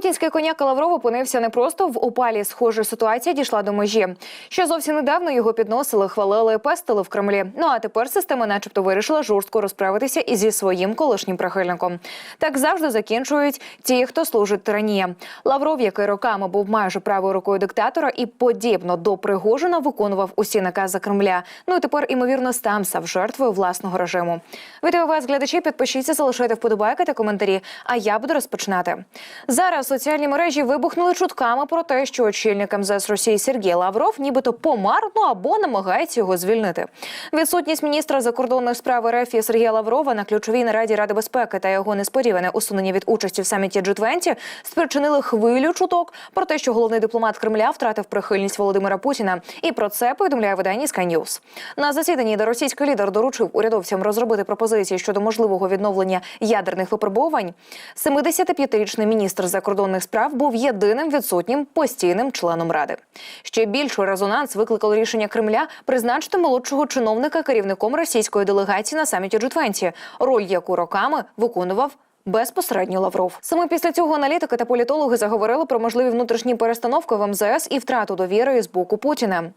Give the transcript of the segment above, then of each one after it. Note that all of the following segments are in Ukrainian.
Путінський коняк Лавров опинився не просто в опалі. Схожа ситуація дійшла до межі. Ще зовсім недавно його підносили, хвалили, пестили в Кремлі. Ну а тепер система, начебто, вирішила жорстко розправитися і зі своїм колишнім прихильником. Так завжди закінчують ті, хто служить тиранії. Лавров, який роками був майже правою рукою диктатора, і подібно до Пригожина виконував усі накази Кремля. Ну і тепер, імовірно, став став жертвою власного режиму. Вітаю вас, глядачі. Підпишіться, залишайте вподобайки та коментарі. А я буду розпочинати. Зараз соціальні мережі вибухнули чутками про те, що очільник МЗС Росії Сергій Лавров, нібито помар, ну або намагається його звільнити. Відсутність міністра закордонних справ РФ Сергія Лаврова на ключовій нараді Ради безпеки та його несподіване усунення від участі в саміті G20 спричинили хвилю чуток про те, що головний дипломат Кремля втратив прихильність Володимира Путіна. І про це повідомляє видання Sky News. На засіданні, де російський лідер доручив урядовцям розробити пропозиції щодо можливого відновлення ядерних випробувань, 75-річний міністр закордонних справ був єдиним відсутнім постійним членом ради. Ще більший резонанс викликало рішення Кремля призначити молодшого чиновника керівником російської делегації на саміті G20, роль яку роками виконував. Безпосередньо Лавров саме після цього аналітики та політологи заговорили про можливі внутрішні перестановки в МЗС і втрату довіри з боку Путіна.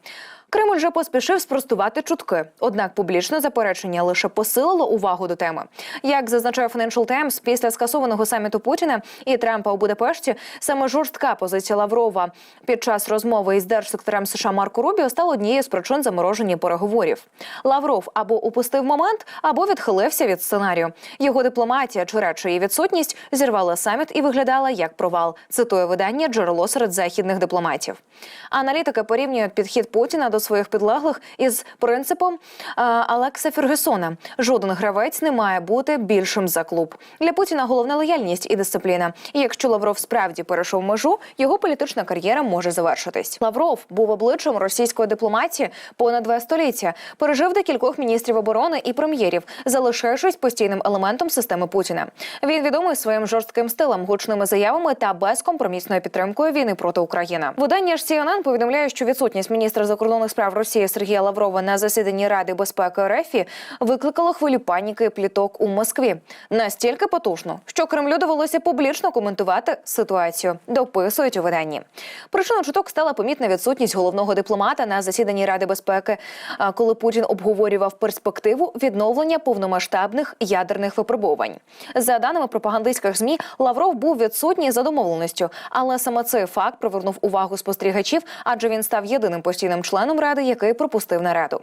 Кремль вже поспішив спростувати чутки. Однак публічне заперечення лише посилило увагу до теми. Як зазначає Financial Times, після скасованого саміту Путіна і Трампа у Будапешті саме жорстка позиція Лаврова під час розмови із держсекретарем США Марко Рубіо стала однією з причин замороження переговорів. Лавров або упустив момент, або відхилився від сценарію. Його дипломатія чи радше її відсутність зірвала саміт і виглядала як провал. Цитує видання джерело серед західних дипломатів. Аналітики порівнюють підхід Путіна до своїх підлеглих із принципом Алекса Фергюсона. Жоден гравець не має бути більшим за клуб. Для Путіна головна лояльність і дисципліна. І якщо Лавров справді перейшов межу, його політична кар'єра може завершитись. Лавров був обличчям російської дипломатії понад два століття. Пережив декількох міністрів оборони і прем'єрів, залишаючись постійним елементом системи Путіна. Він відомий своїм жорстким стилем, гучними заявами та безкомпромісною підтримкою війни проти України. Видання ж CNN повідомляє, що відсутність міністра закордонних справ Росії Сергія Лаврова на засіданні Ради безпеки РФ викликала хвилю паніки і пліток у Москві настільки потужно, що Кремлю довелося публічно коментувати ситуацію. Дописують у виданні. Причиною чуток стала помітна відсутність головного дипломата на засіданні Ради безпеки, коли Путін обговорював перспективу відновлення повномасштабних ядерних випробувань. За даними пропагандистських змі, Лавров був відсутній за домовленістю, але саме цей факт привернув увагу спостерігачів, адже він став єдиним постійним членом ради, який пропустив нараду.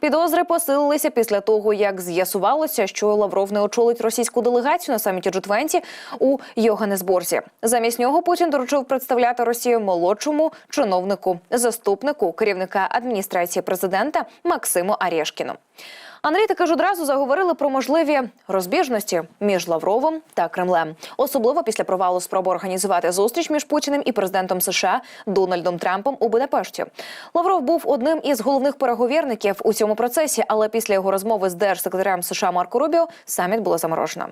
Підозри посилилися після того, як з'ясувалося, що Лавров не очолить російську делегацію на саміті G20 у Йоганнесборзі. Замість нього Путін доручив представляти Росію молодшому чиновнику, заступнику керівника адміністрації президента Максиму Арєшкіну. Аналітики ж одразу заговорили про можливі розбіжності між Лавровим та Кремлем, особливо після провалу спроби організувати зустріч між Путіним і президентом США Дональдом Трампом у Будапешті. Лавров був одним із головних переговірників у цьому процесі, але після його розмови з держсекретарем США Марко Рубіо саміт було заморожено.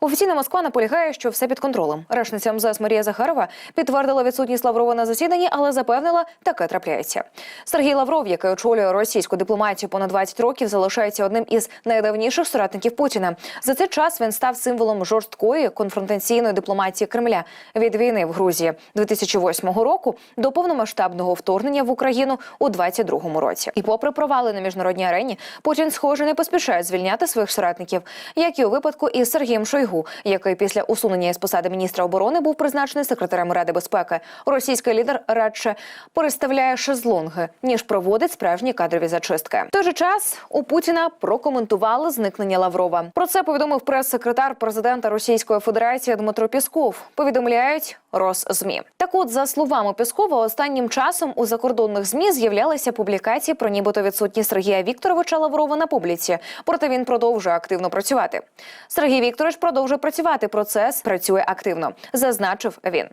Офіційна Москва наполягає, що все під контролем. Речниця МЗС Марія Захарова підтвердила відсутність Лаврова на засіданні, але запевнила, таке трапляється. Сергій Лавров, який очолює російську дипломатію понад 20 років, залишається одним із найдавніших соратників Путіна. За цей час він став символом жорсткої конфронтаційної дипломатії Кремля від війни в Грузії 2008 року до повномасштабного вторгнення в Україну у 2022 році. І, попри провали на міжнародній арені, Путін, схоже, не поспішає звільняти своїх соратників, як і у випадку із Сергієм Шойгу, який після усунення із посади міністра оборони був призначений секретарем Ради безпеки. Російський лідер радше переставляє шезлонги ніж проводить справжні кадрові зачистки. В той же час у Путіна прокоментували зникнення Лаврова. Про це повідомив прес-секретар президента Російської Федерації Дмитро Пісков. Повідомляють Росзмі. Так, от за словами Піскова, останнім часом у закордонних змі з'являлися публікації про нібито відсутність Сергія Вікторовича Лаврова на публіці. Проте він продовжує активно працювати. Сергій Вікторович продовжує працювати. Процес працює активно, зазначив він.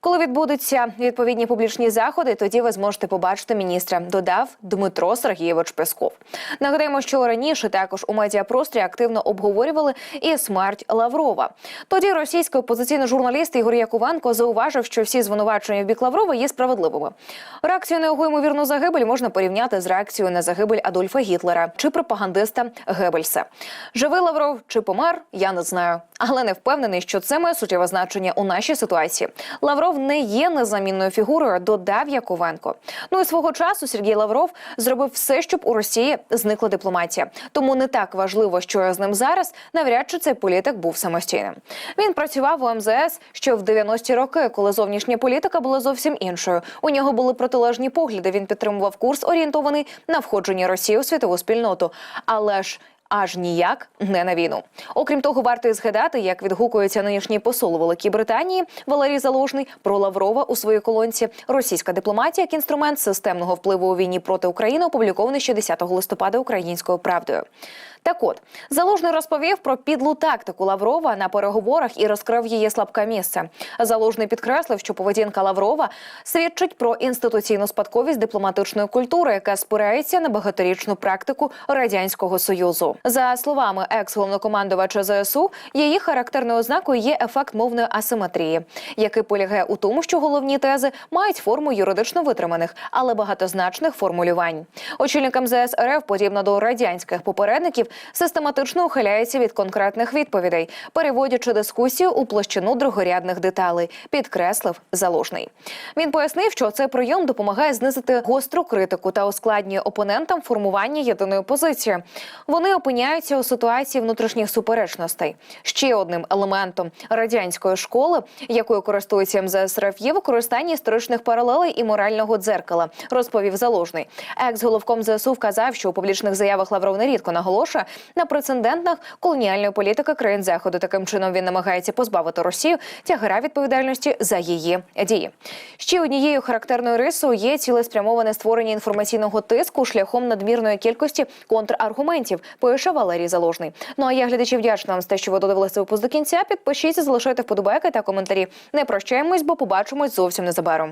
Коли відбудуться відповідні публічні заходи, тоді ви зможете побачити міністра. Додав Дмитро Сергійович Песков. Нагадаємо, що раніше раніше також у медіапросторі активно обговорювали і смерть Лаврова. Тоді російський опозиційний журналіст Ігор Якувенко зауважив, що всі звинувачення в бік Лаврова є справедливими. Реакцію на його ймовірну загибель можна порівняти з реакцією на загибель Адольфа Гітлера чи пропагандиста Геббельса. Живий Лавров чи помер, я не знаю, але не впевнений, що це має суттєве значення у нашій ситуації. Лавров не є незамінною фігурою, додав Яковенко. Ну і свого часу Сергій Лавров зробив все, щоб у Росії зникла дипломатія. Тому не так важливо, що я з ним зараз. Навряд чи цей політик був самостійним. Він працював у МЗС ще в 90-ті роки, коли зовнішня політика була зовсім іншою. У нього були протилежні погляди. Він підтримував курс, орієнтований на входження Росії у світову спільноту. Але ж аж ніяк не на війну. Окрім того, варто і згадати, як відгукується нинішній посол у Великій Британії Валерій Залужний про Лаврова у своїй колонці. Російська дипломатія як інструмент системного впливу у війні проти України опублікований ще 10 листопада українською правдою. Так от Залужний розповів про підлу тактику Лаврова на переговорах і розкрив її слабке місце. Залужний підкреслив, що поведінка Лаврова свідчить про інституційну спадковість дипломатичної культури, яка спирається на багаторічну практику радянського союзу. За словами екс-головнокомандувача ЗСУ, її характерною ознакою є ефект мовної асиметрії, який полягає у тому, що головні тези мають форму юридично витриманих, але багатозначних формулювань. Очільник МЗС РФ, подібно до радянських попередників, систематично ухиляється від конкретних відповідей, переводячи дискусію у площину другорядних деталей, підкреслив залужний. Він пояснив, що цей прийом допомагає знизити гостру критику та ускладнює опонентам формування єдиної позиції. Вони опиняються у ситуації внутрішніх суперечностей. Ще одним елементом радянської школи, якою користується МЗС РФ, є використання історичних паралелей і морального дзеркала, розповів залужний. Екс-головком ЗСУ вказав, що у публічних заявах Лавров нерідко наголошує на прецедентах колоніальної політики країн заходу. Таким чином він намагається позбавити Росію тягара відповідальності за її дії. Ще однією характерною рисою є цілеспрямоване створення інформаційного тиску шляхом надмірної кількості контраргументів. Пише Валерій Заложний. Ну а я глядачі вдячна вам за те, що ви додивилися випуск до кінця. Підпишіться, залишайте вподобайки та коментарі. Не прощаємось, бо побачимось зовсім незабаром.